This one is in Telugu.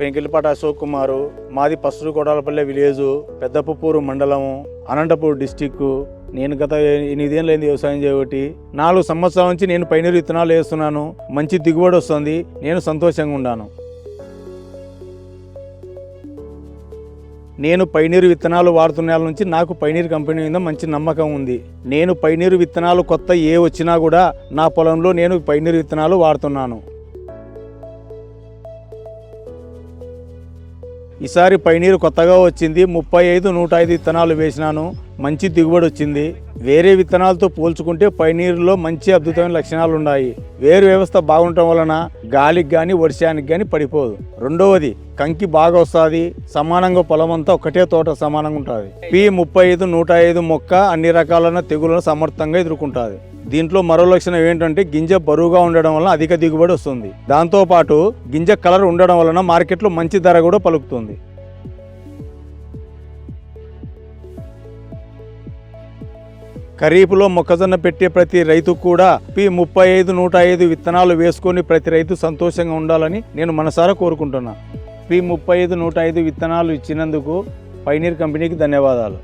పెంకిలిపాట అశోక్ కుమారు మాది పసురు కొడాలపల్లె విలేజు పెద్దపప్పూరు మండలము అనంతపూర్ డిస్టిక్ నేను గత ఎనిమిదేళ్ళైంది వ్యవసాయం చేయబట్టి నాలుగు సంవత్సరాల నుంచి నేను పైనీరు విత్తనాలు వేస్తున్నాను. మంచి దిగుబడి వస్తుంది. నేను సంతోషంగా ఉన్నాను నేను పైనీరు విత్తనాలు వాడుతున్న నుంచి నాకు పైనీరు కంపెనీ మీద మంచి నమ్మకం ఉంది. నేను పైనీరు విత్తనాలు కొత్త ఏ వచ్చినా కూడా నా పొలంలో నేను పైనీరు విత్తనాలు వాడుతున్నాను. ఈసారి పైనీరు కొత్తగా వచ్చింది. ముప్పై ఐదు నూట ఐదు విత్తనాలు వేసినాను. మంచి దిగుబడి వచ్చింది. వేరే విత్తనాలతో పోల్చుకుంటే పైనీరులో మంచి అద్భుతమైన లక్షణాలు ఉన్నాయి. వేరు వ్యవస్థ బాగుండటం వలన గాలికి కానీ వర్షానికి కానీ పడిపోదు. రెండవది కంకి బాగా వస్తుంది. సమానంగా పొలం అంతా ఒకటే తోట సమానంగా ఉంటుంది. పి ముప్పై ఐదు నూట ఐదు మొక్క అన్ని రకాలైన తెగులను సమర్థంగా ఎదుర్కొంటుంది. దీంట్లో మరో లక్షణం ఏంటంటే గింజ బరువుగా ఉండడం వలన అధిక దిగుబడి వస్తుంది. దాంతోపాటు గింజ కలర్ ఉండడం వలన మార్కెట్లో మంచి ధర కూడా పలుకుతుంది. ఖరీఫ్లో మొక్కజొన్న పెట్టే ప్రతి రైతు కూడా పి ముప్పై ఐదు నూట ఐదు విత్తనాలు వేసుకొని ప్రతి రైతు సంతోషంగా ఉండాలని నేను మనసారా కోరుకుంటున్నాను పి ముప్పై ఐదు నూట ఐదు విత్తనాలు ఇచ్చినందుకు పైనీర్ కంపెనీకి ధన్యవాదాలు.